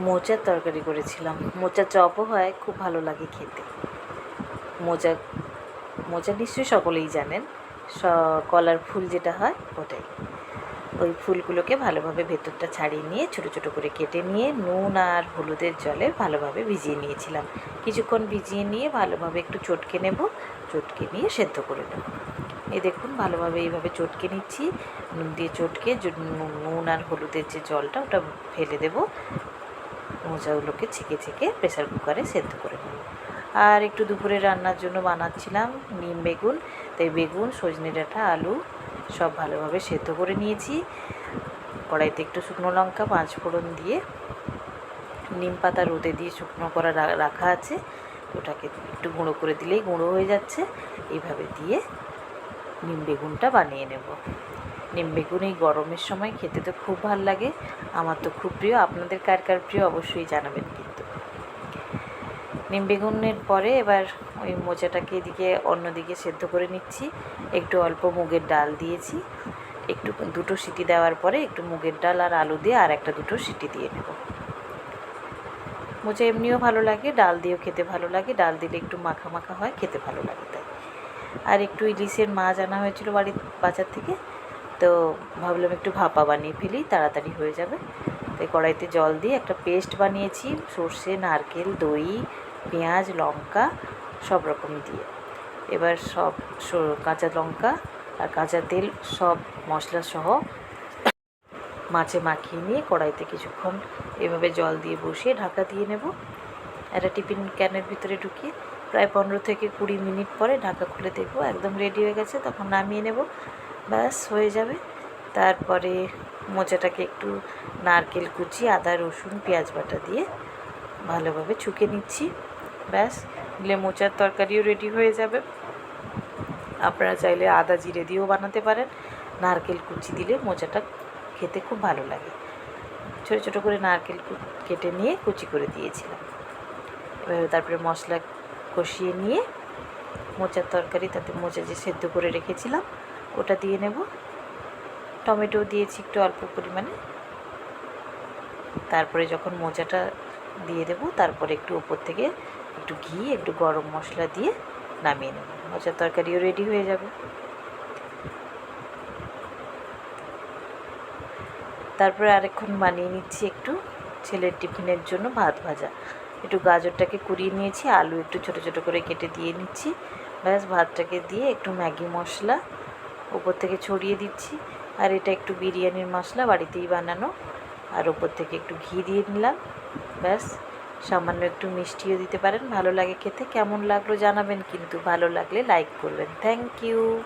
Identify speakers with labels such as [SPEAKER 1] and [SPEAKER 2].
[SPEAKER 1] মোচার তরকারি করেছিলাম। মোচার চপও হয়, খুব ভালো লাগে খেতে। মোচা মোচা নিশ্চয়ই সকলেই জানেন, স, কলার ফুল যেটা হয় ওটাই। ওই ফুলগুলোকে ভালোভাবে ভেতরটা ছাড়িয়ে নিয়ে, ছোটো ছোটো করে কেটে নিয়ে, নুন আর হলুদের জলে ভালোভাবে ভিজিয়ে নিয়েছিলাম। কিছুক্ষণ ভিজিয়ে নিয়ে ভালোভাবে একটু চটকে নেব, চটকে নিয়ে সেদ্ধ করে নেব। এ দেখুন, ভালোভাবে এইভাবে চটকে নিচ্ছি। নুন দিয়ে চটকে নুন আর হলুদের যে জলটা, ওটা ফেলে দেবো। মোজাগুলোকে ছেঁকে ছেঁকে প্রেসার কুকারে সেদ্ধ করে নেব। আর একটু দুপুরে রান্নার জন্য বানাচ্ছিলাম নিম বেগুন। তাই বেগুন, সজনে ডাঁটা, আলু সব ভালোভাবে সেদ্ধ করে নিয়েছি। কড়াইতে একটু শুকনো লঙ্কা, পাঁচ ফোড়ন দিয়ে নিম পাতা রোদে দিয়ে শুকনো করা রাখা আছে। ওটাকে একটু গুঁড়ো করে দিলেই গুঁড়ো হয়ে যাচ্ছে। এইভাবে দিয়ে নিম বেগুনটা বানিয়ে নেব। নিম বেগুন এই গরমের সময় খেতে তো খুব ভালো লাগে। আমার তো খুব প্রিয়। আপনাদের কার কার প্রিয় অবশ্যই জানাবেন কিন্তু। নিম বেগুনের পরে এবার ওই মোচাটাকে এদিকে অন্যদিকে সেদ্ধ করে নিচ্ছি। একটু অল্প মুগের ডাল দিয়েছি। একটু দুটো সিটি দেওয়ার পরে একটু মুগের ডাল আর আলু দিয়ে আর একটা দুটো সিটি দিয়ে নেব। মোচা এমনিও ভালো লাগে, ডাল দিয়েও খেতে ভালো লাগে। ডাল দিলে একটু মাখা মাখা হয়, খেতে ভালো লাগে তাই। আর একটু ইলিশের মাছ আনা হয়েছিল বাড়ির বাজার থেকে। তো ভাবলাম একটু ভাপা বানিয়ে ফেলি, তাড়াতাড়ি হয়ে যাবে। তাই কড়াইতে জল দিয়ে একটা পেস্ট বানিয়েছি, সর্ষে, নারকেল, দই, পেঁয়াজ, লঙ্কা, সব রকম দিয়ে। এবার সব কাঁচা লঙ্কা আর কাঁচা তেল সব মশলা সহ মাছে মাখিয়ে নিয়ে কড়াইতে কিছুক্ষণ এভাবে জল দিয়ে বসিয়ে ঢাকা দিয়ে নেব। একটা টিফিন ক্যানের ভিতরে ঢুকিয়ে প্রায় পনেরো থেকে কুড়ি মিনিট পরে ঢাকা খুলে দেখব, একদম রেডি হয়ে গেছে, তখন নামিয়ে নেব। ব্যাস, হয়ে যাবে। তারপরে মোচাটাকে একটু নারকেল কুচি, আদা, রসুন, পেঁয়াজ বাটা দিয়ে ভালোভাবে ছুকে নিচ্ছি। ব্যাস, দিলে মোচার তরকারিও রেডি হয়ে যাবে। আপনারা চাইলে আদা জিরে দিয়েও বানাতে পারেন। নারকেল কুচি দিলে মোচাটা খেতে খুব ভালো লাগে। ছোটো ছোটো করে নারকেল কেটে নিয়ে কুচি করে দিয়েছিলাম। এবার তারপরে মশলা কষিয়ে নিয়ে মোচার তরকারি, তাতে মোচা যে সেদ্ধ করে রেখেছিলাম ওটা দিয়ে নেব। টমেটো দিয়েছি একটু অল্প পরিমাণে। তারপরে যখন মোচাটা দিয়ে দেবো, তারপরে একটু উপর থেকে একটু ঘি, একটু গরম মশলা দিয়ে নামিয়ে নেব। মোচার তরকারিও রেডি হয়ে যাবে। তারপরে আরেকক্ষণ বানিয়ে নিচ্ছি একটু ছেলের টিফিনের জন্য ভাত ভাজা। একটু গাজরটাকে কুড়িয়ে নিয়েছি, আলু একটু ছোট ছোট করে কেটে দিয়ে নিচ্ছি। ব্যাস, ভাতটাকে দিয়ে একটু ম্যাগি মশলা উপর থেকে ছড়িয়ে দিচ্ছি। আর এটা একটু বিরিয়ানির মশলা, বাড়িতেই বানানো। আর ওপর থেকে একটু ঘি দিয়ে নিলাম। ব্যাস, সামান্য একটু মিষ্টিও দিতে পারেন। ভালো লাগে খেতে। কেমন লাগল জানাবেন, কিন্তু ভালো লাগলে লাইক করবেন। Thank you.